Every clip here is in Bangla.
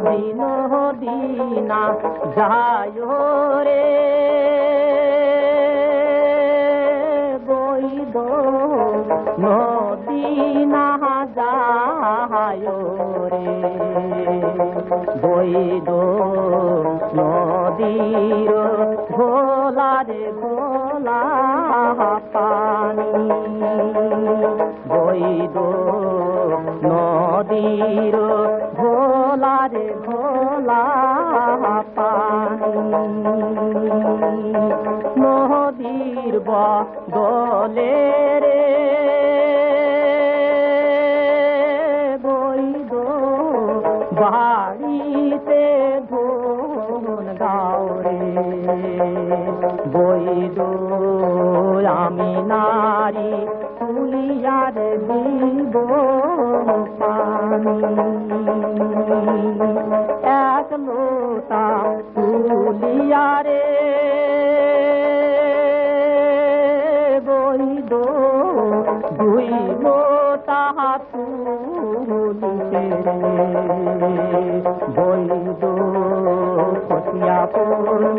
দিন দিনা যায় রে। বৈদ নদীনা যায় রে। বৈদ নদীর ভোলা রে ভোলা পানি। বৈদ নদীর ঘোলা রে ঘোলা পানি। নদীর বদলে রে বৈদ বাড়িতে ধন গাওরে বৈদ আমি নারী তুলিয়ার দিব পানি এক লোটা তুলিয়ারে বৈদ দুই লোটা তুলিতে বৈদ খতিয়া পূর্ণ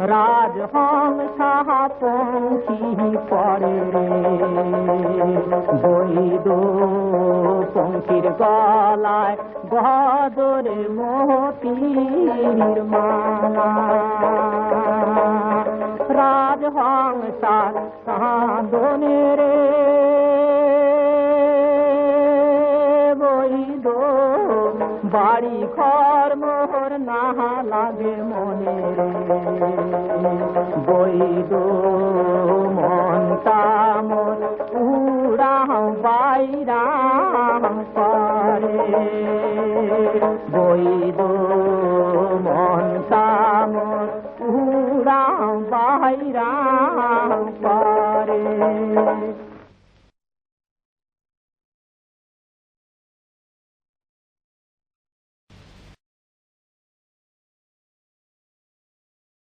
রাজহংসা পঙ্খী পরে রে। বৈদ পঙ্খির গলায় গদর মতির মালা। রাজহংসার কাঁদনে রে। বৈদ বাড়ি मोहर नाहा लागे मोने बोई दो मोन ताम पूरा बाईरा हम पारे बोई दो मोन ताम पूरा बाईरा हम पारे